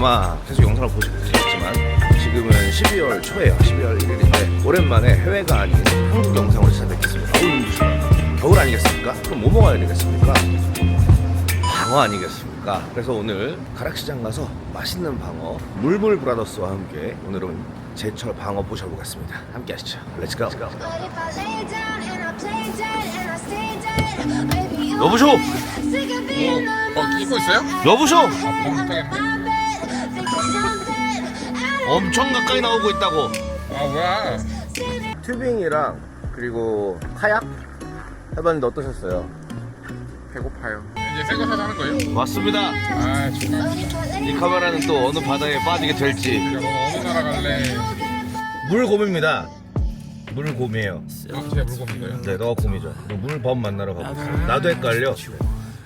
아마 계속 영상을 보시고 계시겠지만 지금은 12월 초에요. 12월 1일인데 오랜만에 해외가 아닌 한국 영상으로 찾아뵙겠습니다. 어우 눈부시네. 겨울 아니겠습니까? 그럼 뭐 먹어야 되겠습니까? 방어 아니겠습니까? 그래서 오늘 가락시장 가서 맛있는 방어 물물 브라더스와 함께 오늘은 제철 방어 모셔보겠습니다. 함께 하시죠. 렛츠고. 여보쇼! the 어, 끼고 있어요? 여보쇼! 엄청 가까이 나오고 있다고. 아 뭐야? 튜빙이랑 그리고 카약 해봤는데 어떠셨어요? 배고파요. 이제 새거 사서 하는 거예요? 맞습니다. 아 진짜 But if I lay 이 카메라는 또 어느 바다에 빠지게 될지. 너 어느 나라 갈래? 물곰입니다. 물곰이에요. 어, 제 물건인가요? 네, 너가 곰이죠. 너 물범 만나러 가고 있어. 나도 헷갈려.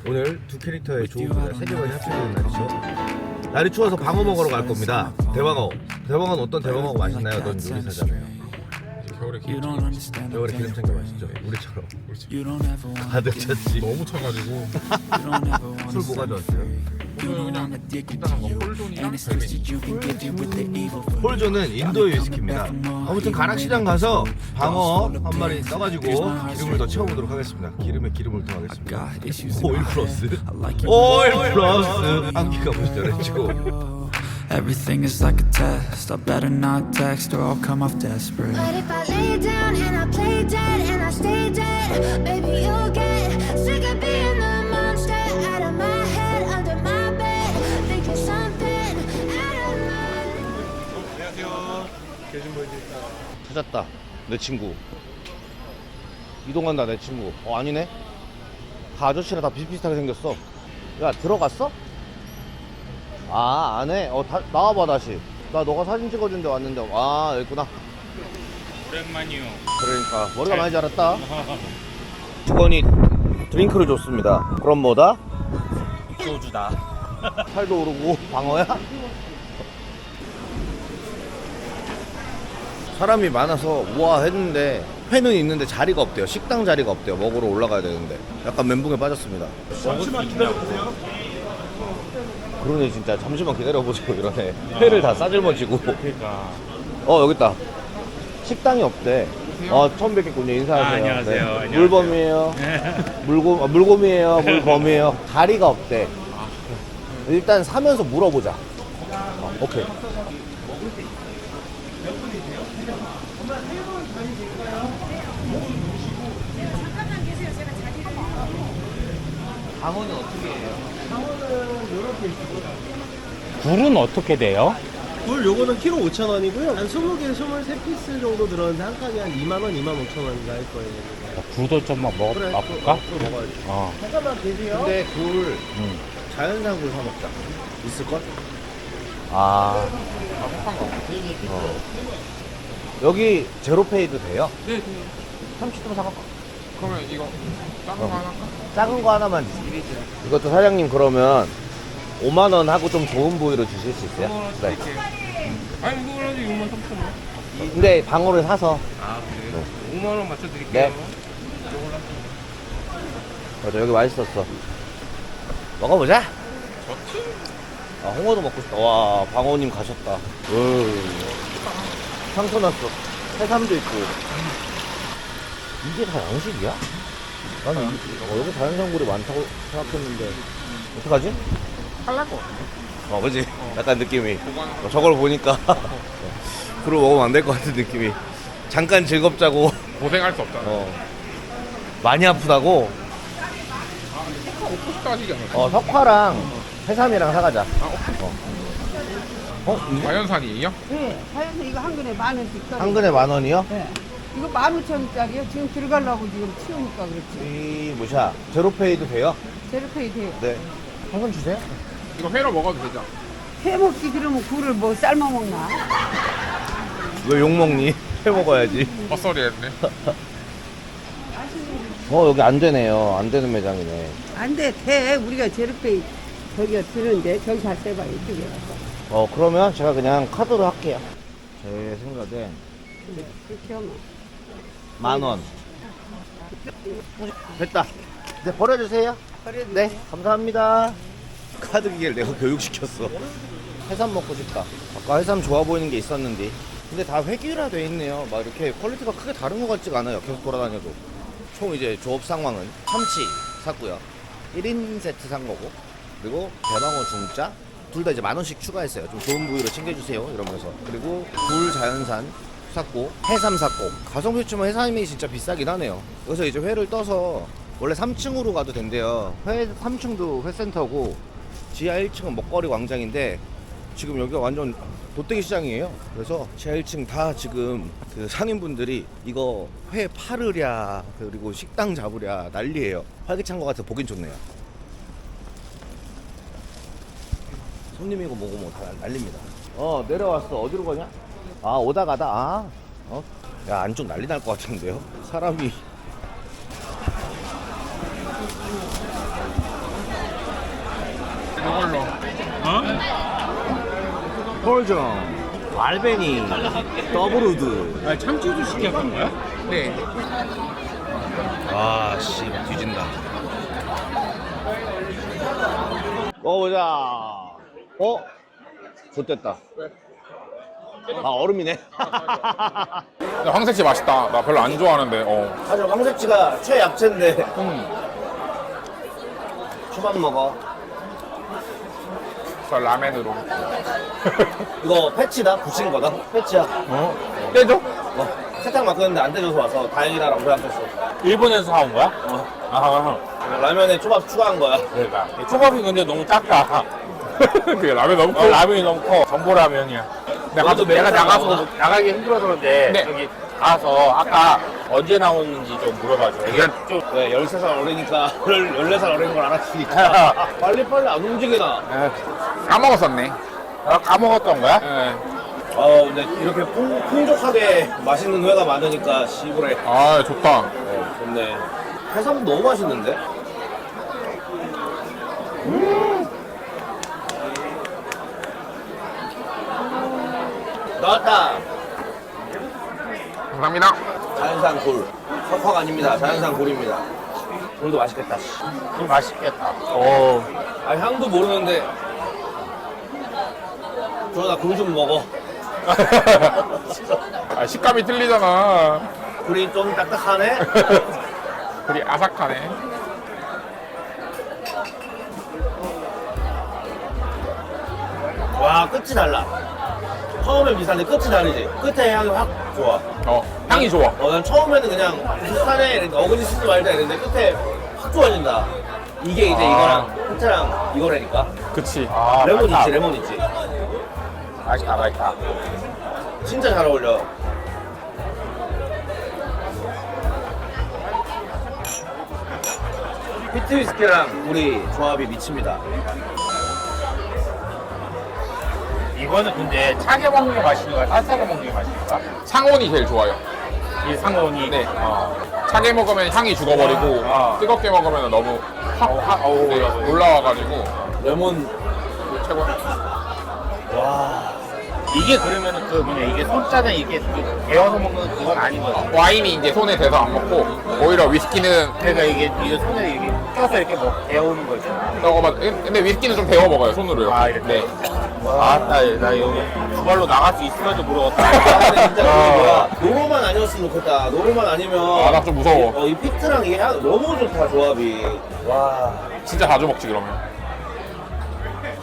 오늘 두 캐릭터의 좋은 분야 세 개만이 합쳐지는 날이죠. 날이 추워서 방어 먹으러 갈 겁니다. 대방어. 대방어는 어떤 대방어가 맛있나요? 넌 요리사잖아요. 겨울에 You 기름 understand 겨울에 게 맛있죠. 우리처럼. You don't ever want 가득 찼지. 너무 don't ever want 술 뭐 가져왔어요? 이따가 to 뭐 you 홀존이랑 evil 홀조는 인도의 위스키입니다. 아무튼 가락시장 가서 방어 한 마리 떠가지고 기름을 더 채워보도록 하겠습니다. 기름에 기름을 더하겠습니다. 오일 플러스. 오일 플러스. 함께 가보시죠. 렛츠고. Everything is like a test I better not text or I'll come off desperate But if I lay down and I play dead and I stay dead, maybe you'll get sick of being 찾았다. 내 친구. 이동한다 내 친구. 어 아니네. 다 아저씨랑 다 비슷비슷하게 생겼어. 야 들어갔어? 아 안에. 어 다, 나와봐 다시. 나 너가 사진 찍어준 데 왔는데 아 여기 있구나. 오랜만이요. 그러니까 머리가 많이 자랐다. 직원이 드링크를 줬습니다. 그럼 뭐다? 소주다. 살도 오르고 방어야? 사람이 많아서 우와 했는데 회는 있는데 자리가 없대요. 식당 자리가 없대요. 먹으러 올라가야 되는데 약간 멘붕에 빠졌습니다. 잠시만 기다려보세요. 그러네 진짜 잠시만 기다려보자고 이러네. 회를 다 싸질머지고. 그러니까. 어 여기 있다. 식당이 없대. 어 처음 뵙겠군요. 인사하세요. 아, 안녕하세요. 네. 안녕하세요. 물범이에요. 물곰 아, 물곰이에요. 물범이에요. 자리가 없대. 일단 사면서 물어보자. 어, 오케이. 방어는 어떻게 해요? 굴은 어떻게 돼요? 굴 요거는 키로 5,000원이고요. 한 20개, 23피스 정도 들었는데 한 칸이 한 2만 원, 2만 5천 원인가 할 거예요. 굴도 좀 먹어? 또, 또 먹어야지. 어. 잠깐만 계세요. 근데 굴 응. 자연산 굴 사 먹자. 있을걸? 아. 어. 여기 제로페이도 돼요? 네, 네. 참치 좀 사갈까? 그러면 이거 작은 거 하나 할까? 작은 거 하나만 주세요. 이것도 사장님 그러면 5만 원 하고 좀 좋은 부위로 주실 수 있어요? 네. 아니 이거 하지 6만 3천 원. 근데 방어를 사서 아 그래요? 5만 원 맞춰 드릴게요. 네. 맞아 여기 맛있었어. 먹어보자. 좋지? 아, 홍어도 먹고 싶다. 와, 방어님 가셨다. 으, 상처 났어. 해삼도 있고. 이게 다 양식이야? 나는 이, 어, 여기 자연산굴이 많다고 생각했는데. 어떡하지? 할랄 것 같아. 어, 그지? 약간 느낌이. 어, 저걸 보니까. 그러고 먹으면 안 될 것 같은 느낌이. 잠깐 즐겁자고. 고생할 수 없잖아. 어. 많이 아프다고. 싶다 하시지 않았어? 어, 석화랑 해삼이랑 사가자. 어. 어? 자연산이에요? 네, 자연산 이거 한 근에 만 원씩 떨어. 한 근에 만 원이요? 네. 이거 만 오천 원짜리요. 지금 들어가려고 지금 치우니까 그렇지. 이, 뭐샤. 제로페이도 돼요? 제로페이 돼요. 네. 한건 주세요. 이거 회로 먹어도 되죠? 해 먹기 그러면 굴을 뭐 삶아 먹나? 왜 욕 먹니? 해 먹어야지. 헛소리 했네. 어, 여기 안 되네요. 안 되는 매장이네. 안 돼, 돼. 우리가 제로페이 저기가 드는데 저기 다 세봐 이쪽에. 어, 그러면 제가 그냥 카드로 할게요. 제 생각엔 그렇게 하면. 만 원. 됐다. 이제 버려주세요. 네, 감사합니다. 카드 기계를 내가 교육시켰어. 해삼 먹고 싶다. 아까 해삼 좋아 보이는 게 있었는데. 근데 다 회기라 돼 있네요. 막 이렇게 퀄리티가 크게 다른 것 같지가 않아요. 계속 돌아다녀도. 총 이제 조업 상황은 참치 샀고요. 1인 세트 산 거고. 그리고 대방어 중짜. 둘 다 이제 만 원씩 추가했어요. 좀 좋은 부위로 챙겨주세요. 이러면서. 그리고 굴 자연산 샀고 해삼 샀고 가성비 치면 해삼이 진짜 비싸긴 하네요. 그래서 이제 회를 떠서 원래 3층으로 가도 된대요. 회 3층도 회센터고 지하 1층은 먹거리 광장인데 지금 여기가 완전 도떼기 시장이에요. 그래서 지하 1층 다 지금 그 상인분들이 이거 회 팔으랴 그리고 식당 잡으랴 난리예요. 활기찬 것 같아 보긴 좋네요. 손님이고 뭐고 뭐다 난립니다. 어 내려왔어 어디로 가냐? 아 오다 가다 아 어? 야 안쪽 난리 날 것 같은데요? 사람이 이걸로. 폴정 알베니 더블우드 아, 참치도 시켰던 거야? 네. 아씨 뒤진다 먹어보자 어? 좋됐다 아 얼음이네 근데 황새치 맛있다. 나 별로 안 좋아하는데. 어. 사실 황새치가 최약체인데 음. 초밥 먹어 저 라멘으로. 이거 패치다 붙인 거다 패치야 어? 떼줘? 어, 세탁 맡겼는데 안 떼줘서 와서 다행이다라고 생각했어 일본에서 사온 거야? 아, 라면에 초밥 추가한 거야 그러니까. 초밥이 근데 너무 작다. 그게 라멘 너무 어, 커. 라면이 너무 커. 전보 라면이야. 내가, 너도 내가 나가서? 나가기 힘들어서 그런데 네. 저기 가서 아까 언제 나오는지 좀 물어봐줘. 이게 좀왜 13살 어리니까 14살 어린 걸 알았으니까 빨리빨리 안 움직이나 까먹었었네. 아, 까먹었던 거야? 네. 아 근데 이렇게 풍, 풍족하게 맛있는 회가 많으니까 시부래 아, 좋다. 네, 좋네 해삼도 너무 맛있는데? 음 나왔다 감사합니다. 자연산 굴 석화가 아닙니다 자연산 굴입니다 굴도 맛있겠다 좀 맛있겠다. 오. 아 향도 모르는데 저나 굴좀 먹어 아, 식감이 틀리잖아. 굴이 좀 딱딱하네 그리 아삭하네. 와 끝이 달라 처음엔 비슷한데 끝이 다르지 끝에 향이 확 좋아 어, 향이 좋아. 어, 난 처음에는 그냥 비슷하네 이랬는데 어그지 쓰지 말자 이랬는데 끝에 확 좋아진다 이게 이제 아. 이거랑 끝이랑 이거라니까 그치. 아, 레몬. 있지 레몬 있지 맛있다, 맛있다. 진짜 잘 어울려 피트 위스키랑 우리 조합이 미칩니다 이거는 근데 차게 먹는 게 맛있는 거야? 따뜻하게 먹는 게 맛있는 거야? 상온이 제일 좋아요. 이 상온이. 네. 어. 차게 먹으면 향이 죽어버리고 아. 뜨겁게 먹으면 너무 확, 확 어우, 네. 올라와가지고 레몬 최고. 이게 그러면은 그 뭐냐 이게 손자는 이게 그 데워서 먹는 그건 아닌 거지. 와인이 이제 손에 대서 안 먹고 오히려 위스키는 그러니까 이게 이게 손에 이게 껴서 이렇게 뭐 데우는 거지. 먹어봐. 근데 위스키는 좀 데워 먹어요 손으로 이렇게. 아, 이렇게? 네. 아나 나 여기 주말로 나갈 수 있을지도 모르겠다. 아, 근데 진짜 그 어. 뭐야 노로만 아니었으면 좋겠다 노로만 아니면 아, 나 좀 무서워. 어, 이 피트랑 이게 향 너무 좋다 조합이 와 진짜 자주 먹지 그러면.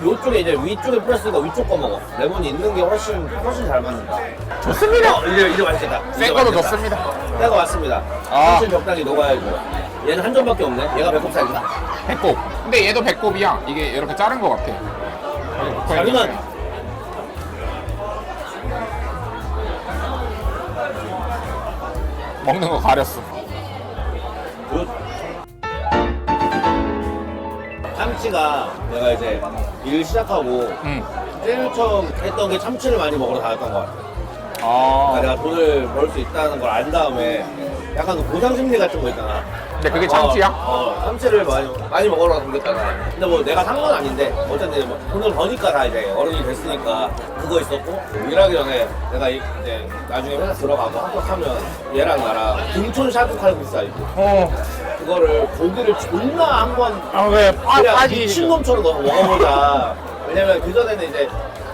요쪽에 이제 위쪽에 플러스가 위쪽 거 먹어 레몬이 있는 게 훨씬 훨씬 잘 맞는다 좋습니다 어, 이제 이제 맛있겠다 거도 맛있겠다. 좋습니다. 때가 왔습니다 아. 한술 적당히 녹아야죠 얘는 한 점밖에 없네 얘가 배꼽 사이즈다 배꼽. 근데 얘도 배꼽이야. 이게 이렇게 자른 것 같아. 자기는 먹는 거 가렸어. 굿. 참치가 내가 이제 일 시작하고 응. 제일 처음 했던 게 참치를 많이 먹으러 다녔던 것 같아 아. 내가 돈을 벌 수 있다는 걸 안 다음에 약간 그 보상 심리 같은 거 있잖아. 근데 그게 참치야? 어, 어, 참치를 많이, 많이 먹으러 당겼잖아. 근데 뭐 내가 산 건 아닌데, 어쨌든 뭐 돈을 버니까 다 이제 어른이 됐으니까 그거 있었고, 일하기 전에 내가 이- 이제 나중에 회사 들어가고 합격하면 얘랑 나랑 등촌 샤브 칼국수 알지? 어. 그거를 고기를 존나 한번 아, 왜 파, 그냥 파지? 미친놈처럼 넣어 먹어보자. 왜냐면 그 전에는 이제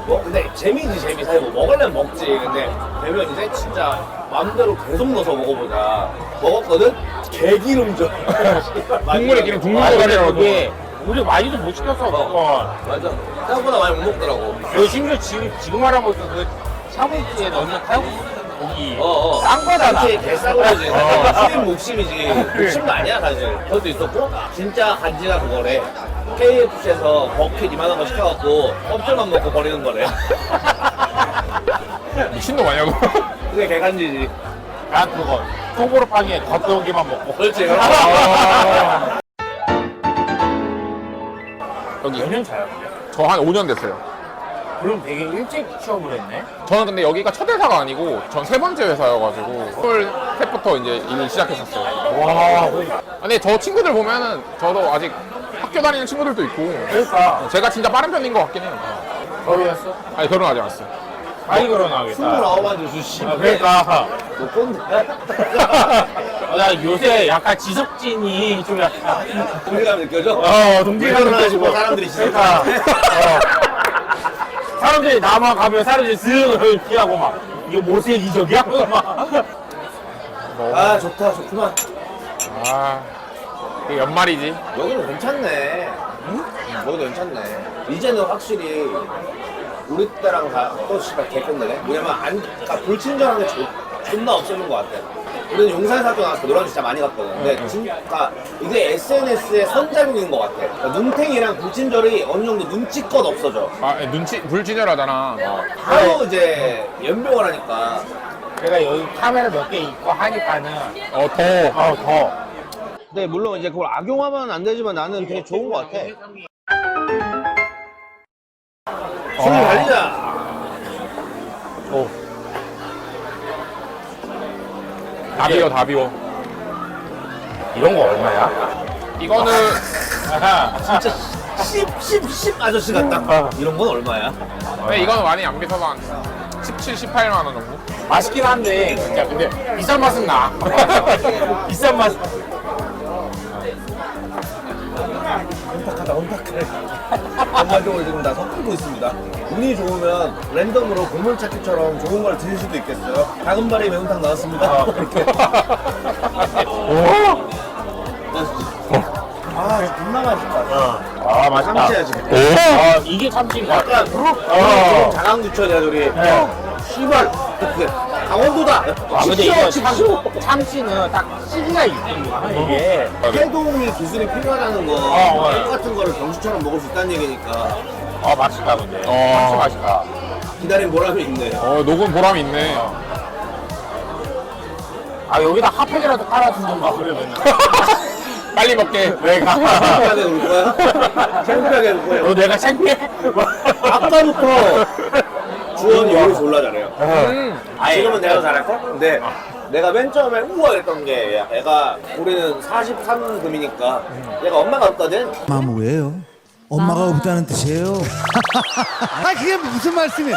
뭐 근데 재미지 재미 사실 뭐 먹으려면 먹지. 근데 되면 이제 진짜 마음대로 계속 넣어서 먹어보자. 먹었거든? 개기름져. 국물에 기름 국물 아, 근데 들어가더라고. 그게 우리 많이도 못 시켰어, 그거. 맞아. 생각보다 많이 못 먹더라고. 너 심지어 지금, 지금 말하고 있어. 그 샤브이치에 넣는 칼국수 고기. 어, 어. 싼 거잖아. 그치, 개싸구려지. 어. 수입 목심이지. 목심도 아니야, 사실. 그것도 있었고, 진짜 간지가 그거래. KFC에서 버킷 이만한 거 시켜갖고, 껍질만 먹고 버리는 거래. 미친놈 아니야 그거? 그게 개간지지. 난 그거. 소보르빵에 겉도기만 먹고. 그렇지. 아. 여기 몇년 차요? 저한 5년 됐어요. 그럼 되게 일찍 취업을 했네? 저는 근데 여기가 첫 회사가 아니고 전 세 번째 회사여가지고 때부터 이제 일을 시작했었어요. 와, 근데 저 친구들 보면은 저도 아직 학교 다니는 친구들도 있고 그러니까. 제가 진짜 빠른 편인 것 같긴 해요. 결혼했어? 아니 결혼 하지 않았어요. 빨리 결혼하겠다. 스물아홉 주 씨. 아, 그러니까. 너 꼰대. 어, 나 요새 약간 지석진이 좀 약간. 동질감 느껴져? 어, 결혼하시고 느껴지고. 사람들이 그러니까. 어. 사람들이 나만 가면 사람들이 쓱 피하고 막. 이거 모세 이적이야? 막. 아, 좋다, 좋구만. 아 이게 연말이지. 여기는 괜찮네. 응? 여기도 괜찮네. 이제는 확실히 우리 때랑 다 또 씨발 개꼰대네. 왜냐면 안, 그러니까 불친절한 게 존- 존나 없어진 것 같아. 우리는 학교 나와서 노란 진짜 많이 갔거든. 근데 진짜 그러니까 이게 SNS의 선작용인 것 같아. 그러니까 눈탱이랑 불친절이 어느 정도 눈치껏 없어져. 아 눈치 불친절하잖아. 하도 이제 연병을 하니까 내가 여기 카메라 몇 개 있고 하니까는. 어 더. 어, 더. 근데 물론 이제 그걸 악용하면 안 되지만 나는 되게 좋은 것 같아. 술 달리자. 다 비워 다 비워. 이런 거 얼마야? 이거는 아하. 진짜 씹씹씹 아저씨 같다. 이런 건 얼마야? 근데 이거는 많이 안 비싸서 한 17, 18만 원 정도. 맛있긴 한데, 진짜. 근데 비싼 맛은 나. 비싼 맛. 혼탁하다 혼탁해. 전반적으로 지금 다 섞이고 있습니다. 운이 좋으면 랜덤으로 보물찾기처럼 좋은 걸 드실 수도 있겠어요. 다금바리 매운탕 나왔습니다. 이렇게. 아, 존나 맛있다. 아, 맛있다. 참치야 지금. 아, 이게 참치인가? 약간 어. 장안구천이야 저기. 네. 씨발. 그, 강원도다. 아, 근데 이거. 참, 참치는 딱 시기가 있는 거야, 이게. 해동이 기술이 필요하다는 거, 어, 어. 똑같은 거를 병수처럼 먹을 수 있다는 얘기니까 아, 맛있다, 근데. 어. 참치 맛있다. 기다린 보람이 있네. 어 녹음 보람이 있네. 아, 여기다 핫팩이라도 그러면. 빨리 먹게. 내가. 창피하게 울 거야? 창피하게 울 거야? 너 내가 창피해? 아까부터 주원이 요리 졸라 잘해요. 음. 지금은 내가 더 잘할걸? 근데 내가 맨 처음에 우와 했던 게 얘가 우리는 43금이니까 얘가 엄마가 없거든? 마 뭐예요? 엄마가 없다는 뜻이에요? 아 그게 무슨 말씀이에요?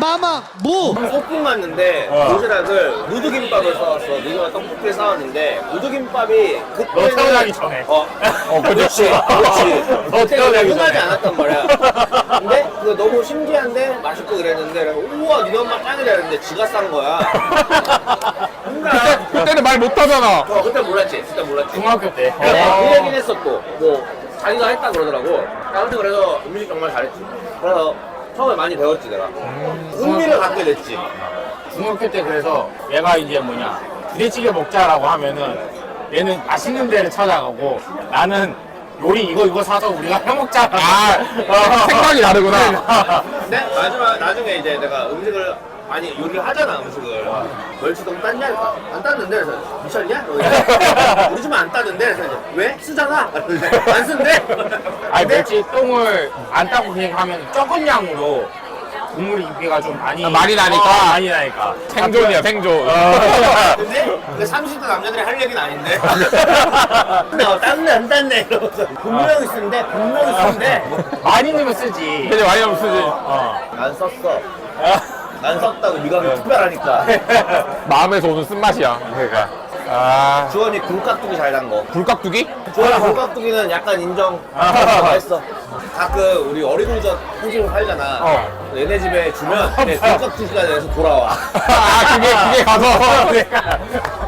마마 뭐? 소풍 갔는데 어. 도시락을 누드김밥을 사왔어. 누드김밥 떡볶이를 사왔는데 누드김밥이 너 그때는 태어나기 전에. 어, 어, 그렇지, 그렇지. 너 그때가 태어나기 전에. 않았단 말이야. 근데 그거 너무 신기한데 맛있고 그랬는데 그래서 우와 니네 엄마 짱이다 했는데 지가 싼 거야. 뭔가 그때는 말 못하잖아. 어, 그때 몰랐지. 그때 몰랐지. 중학교 때. 내가 그 얘기는 했었고 뭐 자기가 했다 그러더라고. 아무튼 그래서 음식 정말 잘했지. 그래서 처음에 많이 배웠지 내가. 흥미를 갖게 됐지. 중학교 때 그래서 얘가 이제 뭐냐 부대찌개 먹자라고 하면은 얘는 맛있는 데를 찾아가고 나는 요리 이거 이거 사서 우리가 해 먹자. 아, 생각이 다르구나. 근데 마지막 나중에 이제 내가 음식을 아니 요리를 하잖아 음식을 멸치동 땄냐? 그러니까 안 땄는데 그래서 미쳤냐? 우리 집은 안 땄는데 그래서 이제 왜? 쓰잖아? 그래서 안 쓴대? 아니 근데 멸치 똥을 안 따고 그냥 하면 적은 양으로 국물 인기가 좀 많이 아, 많이 나니까? 어, 많이 나니까 생존이야 생존. 근데 그 30대 남자들이 할 얘기는 아닌데. 나 딴네 안 딴네 이러면서 분명히 쓰는데 분명히 쓰는데 많이 넣으면 쓰지 근데 많이 하면 쓰지. 난 썼어. 난 썼다고 미각이 특별하니까. 마음에서 오는 쓴맛이야. 그러니까. 아 주원이 굴깍두기 잘 단 거. 불깍두기? 주원이 굴깍두기는 약간 인정. 아, 했어. 가끔 우리 어리굴젓 한식으로 팔잖아. 어. 얘네 집에 주면 내 굴깍두기가 돼서 돌아와. 아 그게 그게 가서 내가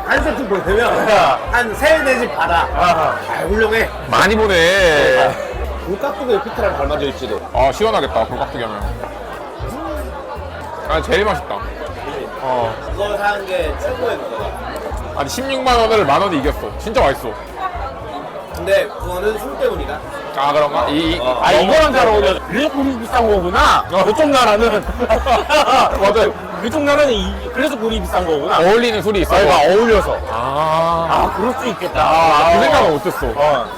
한 세트 보내면 한 세네 집 받아. 아, 훌륭해. 많이 보내. 굴깍두기 피트랑 닮아져 있지도. 아 시원하겠다 불깍두기 하면. 아 제일 맛있다. 어. 그걸 사는 게 최고의 그거다. 아니 16만 원을 만 원이 이겼어. 진짜 맛있어. 근데 그거는 술 때문이다. 아 그런가? 이, 이 아 이거랑 잘 어울려 그래서 굴이 비싼 거구나 그쪽 나라는 맞아요. 그쪽 나라는 이, 그래서 굴이 비싼 거구나 어울리는 술이 있어. 아 어울려서 아. 아 그럴 수 있겠다 아, 그 생각은 못했어.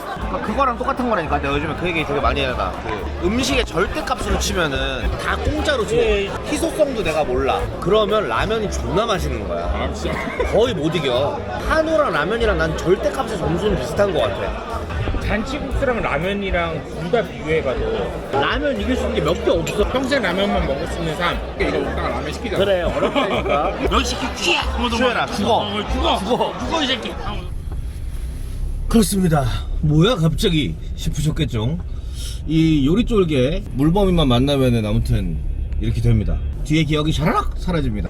그거랑 똑같은 거라니까. 내가 요즘에 그 얘기 되게 많이 하다. 그 음식의 절대값으로 치면은 다 공짜로 줘. 희소성도 내가 몰라. 그러면 라면이 존나 맛있는 거야. 거의 못 이겨. 한우랑 라면이랑 난 절대값의 점수는 비슷한 것 같아. 잔치국수랑 라면이랑 둘 다 비교해봐도 라면 이길 수 있는 게 몇 개 없어. 평생 라면만 먹을 수 있는 사람 이거 먹다가 라면 시키잖아. 그래 어렵다니까. 너 시키 쥐야 쥐어라, 죽어. 죽어 죽어 죽어 이 새끼 그렇습니다. 뭐야 갑자기 싶으셨겠죠? 이 요리 쫄개 물범이만 만나면은 아무튼 이렇게 됩니다. 뒤에 기억이 샤라락 사라집니다.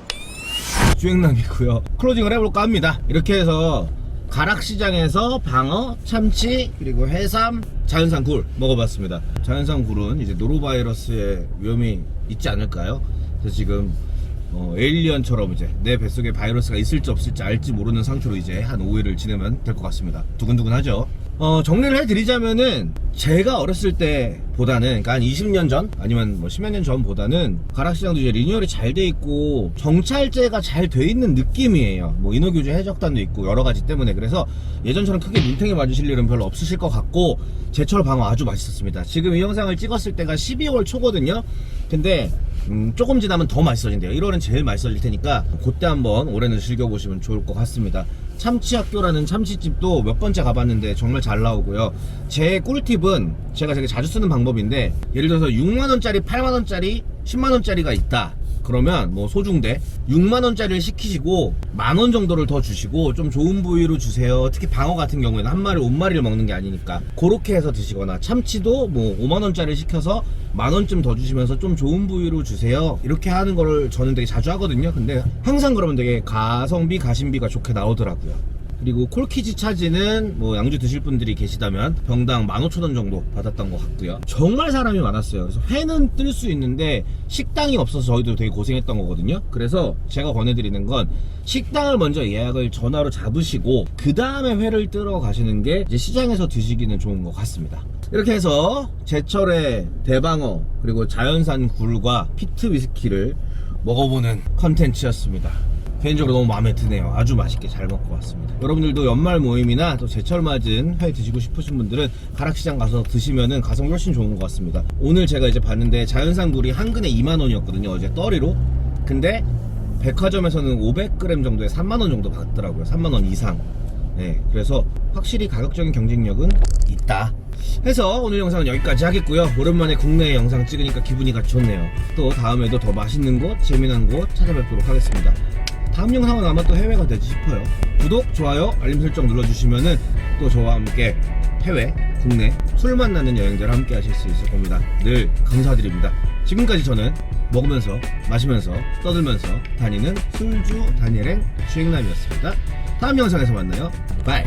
주행남이고요. 클로징을 해볼까 합니다. 이렇게 해서 가락시장에서 방어, 참치, 그리고 해삼, 자연산 굴 먹어봤습니다. 자연산 굴은 이제 노로바이러스의 위험이 있지 않을까요? 그래서 지금 어, 에일리언처럼 이제 내 뱃속에 바이러스가 있을지 없을지 알지 모르는 상태로 이제 한 5일을 지내면 될 것 같습니다. 두근두근하죠. 어, 정리를 해드리자면은 제가 어렸을 때보다는 그러니까 한 20년 전 아니면 뭐 10여 년 전보다는 가락시장도 이제 리뉴얼이 잘 돼 있고 정찰제가 잘 돼 있는 느낌이에요. 뭐 인허교제 해적단도 있고 여러 가지 때문에 그래서 예전처럼 크게 눈탱이 맞으실 일은 별로 없으실 것 같고 제철 방어 아주 맛있었습니다. 지금 이 영상을 찍었을 때가 12월 초거든요. 근데 음, 조금 지나면 더 맛있어진대요. 1월은 제일 맛있어질 테니까 그때 한번 올해는 즐겨보시면 좋을 것 같습니다. 참치학교라는 참치집도 몇 번째 가봤는데 정말 잘 나오고요. 제 꿀팁은 제가 되게 자주 쓰는 방법인데 예를 들어서 6만원짜리, 8만원짜리, 10만원짜리가 있다. 그러면 뭐 소중대 6만 원짜리를 시키시고 만원 정도를 더 주시고 좀 좋은 부위로 주세요. 특히 방어 같은 경우에는 한 마리 5마리를 먹는 게 아니니까 그렇게 해서 드시거나 참치도 뭐 5만 원짜리 시켜서 만 원쯤 더 주시면서 좀 좋은 부위로 주세요. 이렇게 하는 거를 저는 되게 자주 하거든요. 근데 항상 그러면 되게 가성비 가심비가 좋게 나오더라고요. 그리고 콜키지 차지는 뭐 양주 드실 분들이 계시다면 병당 15,000원 정도 받았던 것 같고요. 정말 사람이 많았어요. 그래서 회는 뜰 수 있는데 식당이 없어서 저희도 되게 고생했던 거거든요. 그래서 제가 권해드리는 건 식당을 먼저 예약을 전화로 잡으시고 그 다음에 회를 뜨러 가시는 게 이제 시장에서 드시기는 좋은 것 같습니다. 이렇게 해서 제철의 대방어 그리고 자연산 굴과 피트 위스키를 먹어보는 컨텐츠였습니다. 개인적으로 너무 마음에 드네요. 아주 맛있게 잘 먹고 왔습니다. 여러분들도 연말 모임이나 또 제철 맞은 회 드시고 싶으신 분들은 가락시장 가서 드시면은 가성 훨씬 좋은 것 같습니다. 오늘 제가 이제 봤는데 자연산 굴이 한 근에 2만 원이었거든요. 어제 떠리로. 근데 백화점에서는 500g 정도에 3만 원 정도 받더라고요. 3만 원 이상. 네, 그래서 확실히 가격적인 경쟁력은 있다. 해서 오늘 영상은 여기까지 하겠고요. 오랜만에 국내 영상 찍으니까 기분이 같이 좋네요. 또 다음에도 더 맛있는 곳, 재미난 곳 찾아뵙도록 하겠습니다. 다음 영상은 아마 또 해외가 되지 싶어요. 구독, 좋아요, 알림 설정 눌러주시면은 또 저와 함께 해외, 국내 술 만나는 여행들 함께 하실 수 있을 겁니다. 늘 감사드립니다. 지금까지 저는 먹으면서, 마시면서, 떠들면서 다니는 술주 다니엘행 주행남이었습니다. 다음 영상에서 만나요. 바이.